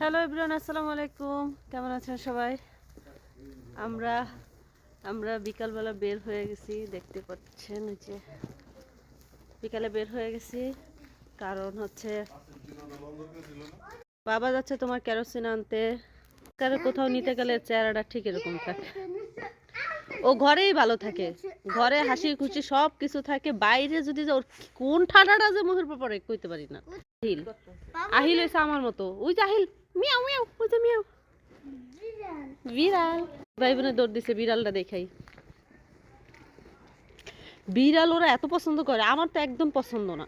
Hello everyone আসসালামু আলাইকুম কেমন আছেন সবাই? আমরা আমরা বিকালবেলা বের হয়ে গেছি, দেখতে পাচ্ছেন যে। বিকালে বের হয়ে গেছি, কারণ হচ্ছে বাবা যাচ্ছে তোমার কেরোসিন আনতে। কারও কোথাও নিতে গেলে চেহারাটা ঠিক এরকম থাকে। ও ঘরেই ভালো থাকে। ঘরে হাসি খুশি সব কিছু থাকে। বাইরে যদি ওর কোন ঠান্ডাটা যে মুখের পড়ে, কইতে পারি না। আহিল। আহিল হয়েছে আমার মতো। ওই যে আহিল। Miao Miao Miao. বিড়াল। ভাই বোনে দৌড় দিছে, বিড়ালটা দেখাই। বিড়াল ওরা এত পছন্দ করে, আমার তো একদম পছন্দ না।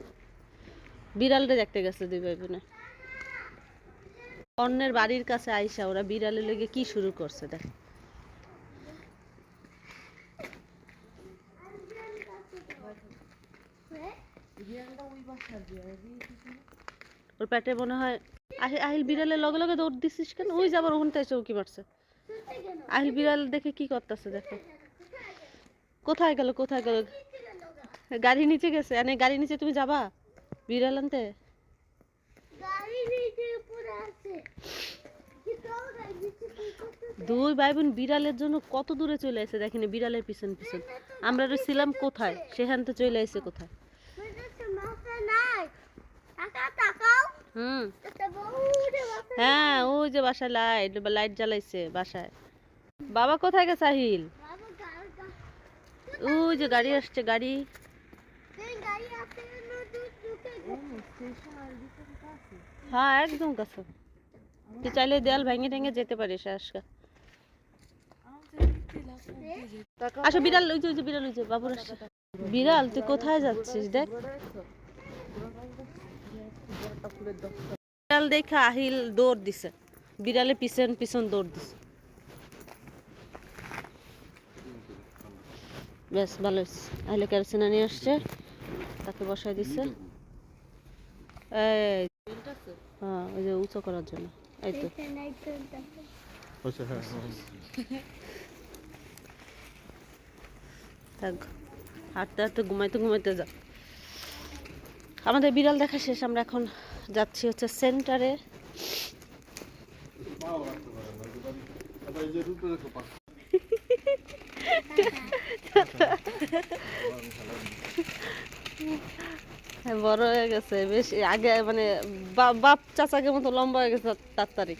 বিড়ালটা দেখতে গেছে দুই ভাই বোনে অন্যের বাড়ির কাছে আইসা ওরা বিড়ালের লেগে কি শুরু করছে, দেখ। ওর পেটে মনে হয় আহিল বিড়ালের লগে লগে দৌড় দিছিস কেন? ওই যাবার ওখানটা এসে উকি মারছে। আহিল বিড়াল দেখে কি করতেছে দেখো। কোথায় গেল কোথায় গেল? গাড়ি নিচে গেছে। এনে গাড়ি নিচে তুমি যাবা? বিড়াল আনতে? দুই ভাই বোন বিড়ালের জন্য কত দূরে চলে আসে দেখেনি? বিড়ালের পিছন পিছন। আমরা ছিলাম কোথায়? সেখান থেকে চলে আসে কোথায়? হুম। হ্যাঁ ওই যে বাসায় লাইট লাইট জ্বালাইছে বাসায়। বাবা কোথায় গেছে, আহিল? ওই যে গাড়ি আসছে, গাড়ি। হ্যাঁ একদম কাছে। তুই চাইলে দেয়াল ভেঙে ভেঙে যেতে পারিস, আজকে। আসো, বিড়াল, ওই যে বিড়াল, ওই যে, বাবুর বিড়াল, তুই কোথায় যাচ্ছিস, দেখ। বিড়াল দেখে আহিল দৌড় দিছে। বিড়ালে পিছন পিছন দৌড় দিছে। বেশ ভালো আহিলে নিয়ে আসছে। তাকে বসাই দিছে। এই হ্যাঁ ওই যে উঁচু করার জন্য। এই তো। হ্যাঁ। থাক হাঁটতে হাঁটতে ঘুমাইতে ঘুমাইতে যা। আমাদের বিড়াল দেখা শেষ আমরা এখন যাচ্ছি হচ্ছে সেন্টারে। হ্যাঁ বড় হয়ে গেছে, বেশ আগে মানে বাপ চাচাকে মতো লম্বা হয়ে গেছে তার তারিখ।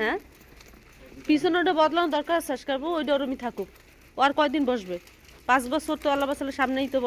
হ্যাঁ? পিছনে ওটা বদলানো দরকার শেষ করব ওইটা ওরমই থাকুক। ও আর কয়দিন বসবে? পাঁচ বছর তো আল্লাহ সামনেই তো